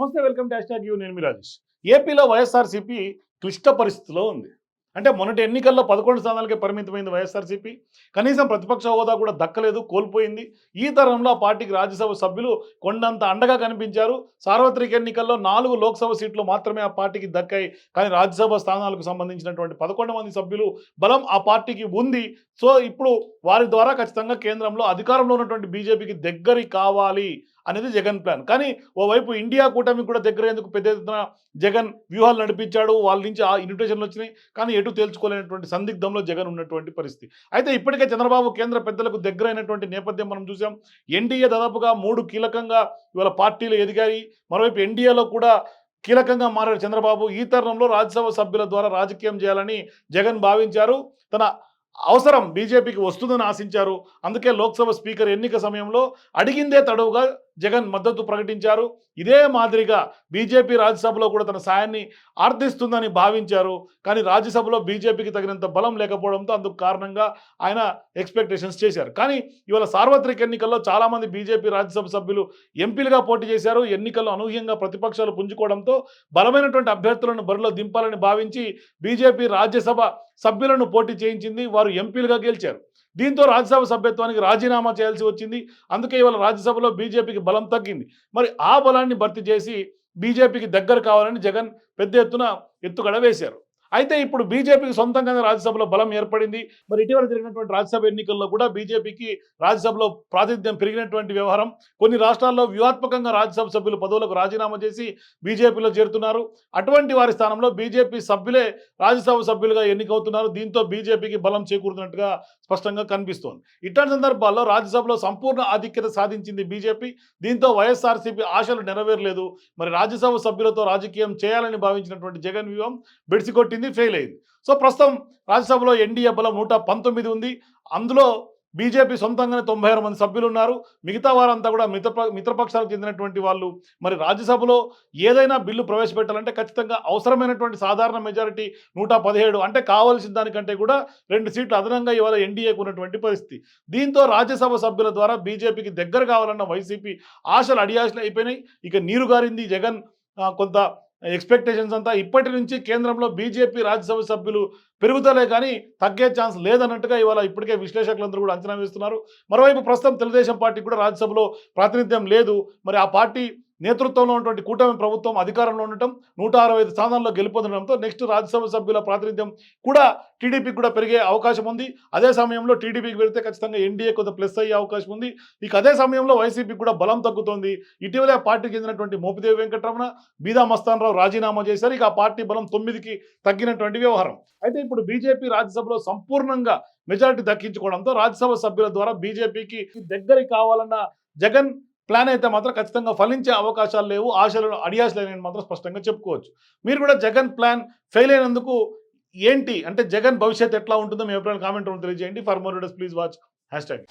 నమస్తే welcome to hash you. నేను మీ రాజేష్. ఏపీలో వైఎస్ఆర్సీపీ క్లిష్ట పరిస్థితిలో ఉంది. అంటే మొన్నటి ఎన్నికల్లో పదకొండు స్థానాలకే పరిమితమైంది వైఎస్ఆర్సీపీ. కనీసం ప్రతిపక్ష హోదా కూడా దక్కలేదు కోల్పోయింది. ఈ తరంలో ఆ పార్టీకి రాజ్యసభ సభ్యులు కొండంత అండగా కనిపించారు. సార్వత్రిక ఎన్నికల్లో నాలుగు లోక్సభ సీట్లు మాత్రమే ఆ పార్టీకి దక్కాయి. కానీ రాజ్యసభ స్థానాలకు సంబంధించినటువంటి పదకొండు మంది సభ్యులు బలం ఆ పార్టీకి ఉంది. సో ఇప్పుడు వారి ద్వారా ఖచ్చితంగా కేంద్రంలో అధికారంలో ఉన్నటువంటి బీజేపీకి దగ్గరి కావాలి. అనేది జగన్ ప్లాన్. కానీ ఓవైపు ఇండియా కూటమి కూడా దగ్గర ఎందుకు పెద్ద ఎత్తున జగన్ వ్యూహాలు నడిపించాడు వాళ్ళ నుంచి ఆ ఇన్విటేషన్లు వచ్చినాయి. కానీ ఎటు తేల్చుకోలేనటువంటి సందిగ్ధంలో జగన్ ఉన్నటువంటి పరిస్థితి. అయితే ఇప్పటికే చంద్రబాబు కేంద్ర పెద్దలకు దగ్గరైనటువంటి నేపథ్యం మనం చూసాం. ఎన్డీఏ దాదాపుగా మూడు కీలకంగా ఇవాళ పార్టీలు ఎదిగాయి. మరోవైపు ఎన్డీఏలో కూడా కీలకంగా మారాడు చంద్రబాబు. ఈ తరుణంలో రాజ్యసభ సభ్యుల ద్వారా రాజకీయం చేయాలని జగన్ భావించారు. తన అవసరం బీజేపీకి వస్తుందని ఆశించారు. అందుకే లోక్సభ స్పీకర్ ఎన్నిక సమయంలో అడిగిందే తడవుగా జగన్ మద్దతు ప్రకటించారు. ఇదే మాదిరిగా బీజేపీ రాజ్యసభలో కూడా తన సాయాన్ని ఆర్థిస్తుందని భావించారు. కానీ రాజ్యసభలో బీజేపీకి తగినంత బలం లేకపోవడంతో అందుకు కారణంగా ఆయన ఎక్స్పెక్టేషన్స్ చేశారు. కానీ ఇవాళ సార్వత్రిక ఎన్నికల్లో చాలామంది బీజేపీ రాజ్యసభ సభ్యులు ఎంపీలుగా పోటీ చేశారు. ఎన్నికల్లో అనూహ్యంగా ప్రతిపక్షాలు పుంజుకోవడంతో బలమైనటువంటి అభ్యర్థులను బరిలో దింపాలని భావించి బీజేపీ రాజ్యసభ సభ్యులను పోటీ చేయించింది వారు ఎంపీలుగా గెలిచారు. దీంతో రాజ్యసభ సభ్యత్వానికి రాజీనామా చేయాల్సి వచ్చింది. అందుకే ఇవాళ రాజ్యసభలో బీజేపీకి బలం తగ్గింది. మరి ఆ బలాన్ని భర్తీ చేసి బీజేపీకి దగ్గర కావాలని జగన్ పెద్ద ఎత్తున ఎత్తుగడ వేశారు. అయితే ఇప్పుడు బీజేపీకి సొంతంగానే రాజ్యసభలో బలం ఏర్పడింది. మరి ఇటీవల జరిగినటువంటి రాజ్యసభ ఎన్నికల్లో కూడా బీజేపీకి రాజ్యసభలో ప్రాతినిధ్యం పెరిగినటువంటి వ్యవహారం కొన్ని రాష్ట్రాల్లో వ్యూహాత్మకంగా రాజ్యసభ సభ్యులు పదవులకు రాజీనామా చేసి బీజేపీలో చేరుతున్నారు. అటువంటి వారి స్థానంలో బీజేపీ సభ్యులే రాజ్యసభ సభ్యులుగా ఎన్నికవుతున్నారు. దీంతో బీజేపీకి బలం చేకూరుతున్నట్టుగా స్పష్టంగా కనిపిస్తోంది. ఇట్లాంటి సందర్భాల్లో రాజ్యసభలో సంపూర్ణ ఆధిక్యత సాధించింది బీజేపీ. దీంతో వైఎస్ఆర్సీపీ ఆశలు నెరవేరలేదు. మరి రాజ్యసభ సభ్యులతో రాజకీయం చేయాలని భావించినటువంటి జగన్ వ్యూహం బెడిసికొట్టింది ఫెయిల్ అయింది. సో ప్రస్తుతం రాజ్యసభలో ఎన్డీఏ బలం నూట పంతొమ్మిది ఉంది. అందులో బీజేపీ సొంతంగానే తొంభై ఆరు మంది సభ్యులు ఉన్నారు మిగతా వారంతా కూడా మిత్ర మిత్రపక్షాలకు చెందినటువంటి వాళ్ళు. మరి రాజ్యసభలో ఏదైనా బిల్లు ప్రవేశపెట్టాలంటే ఖచ్చితంగా అవసరమైనటువంటి సాధారణ మెజారిటీ నూట పదిహేడు. అంటే కావాల్సిన దానికంటే కూడా రెండు సీట్లు అదనంగా ఇవాళ ఎన్డీఏకు ఉన్నటువంటి పరిస్థితి. దీంతో రాజ్యసభ సభ్యుల ద్వారా బీజేపీకి దగ్గర కావాలన్న వైసీపీ ఆశలు అడియాశలు అయిపోయినాయి. ఇక నీరు గారింది జగన్ కొంత ఎక్స్పెక్టేషన్స్ అంతా ఇప్పటి నుంచి కేంద్రంలో బీజేపీ రాజ్యసభ సభ్యులు పెరుగుతలే కానీ తగ్గే ఛాన్స్ లేదన్నట్టుగా ఇవాళ ఇప్పటికే విశ్లేషకులందరూ కూడా అంచనా వేస్తున్నారు. మరోవైపు ప్రస్తుతం తెలుగుదేశం పార్టీ కూడా రాజ్యసభలో ప్రాతినిధ్యం లేదు. మరి ఆ పార్టీ నేతృత్వంలో ఉన్నటువంటి కూటమి ప్రభుత్వం అధికారంలో ఉండటం నూట అరవై ఐదు స్థానాల్లో గెలుపొందడంతో నెక్స్ట్ రాజ్యసభ సభ్యుల ప్రాతినిధ్యం కూడా టీడీపీకి కూడా పెరిగే అవకాశం ఉంది. అదే సమయంలో టీడీపీకి పెడితే ఖచ్చితంగా ఎన్డీఏ కొంత ప్లస్ అయ్యే అవకాశం ఉంది. ఇక అదే సమయంలో వైసీపీకి కూడా బలం తగ్గుతోంది. ఇటీవలే పార్టీకి చెందినటువంటి మోపిదేవి వెంకటరమణ బీదా మస్తాన్ రావు రాజీనామా చేశారు. ఇక ఆ పార్టీ బలం తొమ్మిదికి తగ్గినటువంటి వ్యవహారం. అయితే ఇప్పుడు బీజేపీ రాజ్యసభలో సంపూర్ణంగా మెజారిటీ దక్కించుకోవడంతో రాజ్యసభ సభ్యుల ద్వారా బీజేపీకి దగ్గరికి కావాలన్న జగన్ ప్లాన్ అయితే మాత్రం ఖచ్చితంగా ఫలించే అవకాశాలు లేవు. ఆశలు అడియాస్ లేని మాత్రం స్పష్టంగా చెప్పుకోవచ్చు. మీరు కూడా జగన్ ప్లాన్ ఫెయిల్ అయినందుకు ఏంటి? అంటే జగన్ భవిష్యత్ ఎట్లా ఉంటుందో మీ అభిప్రాయం కామెంట్ రూమ్ తెలియజేయండి. For more please watch hashtag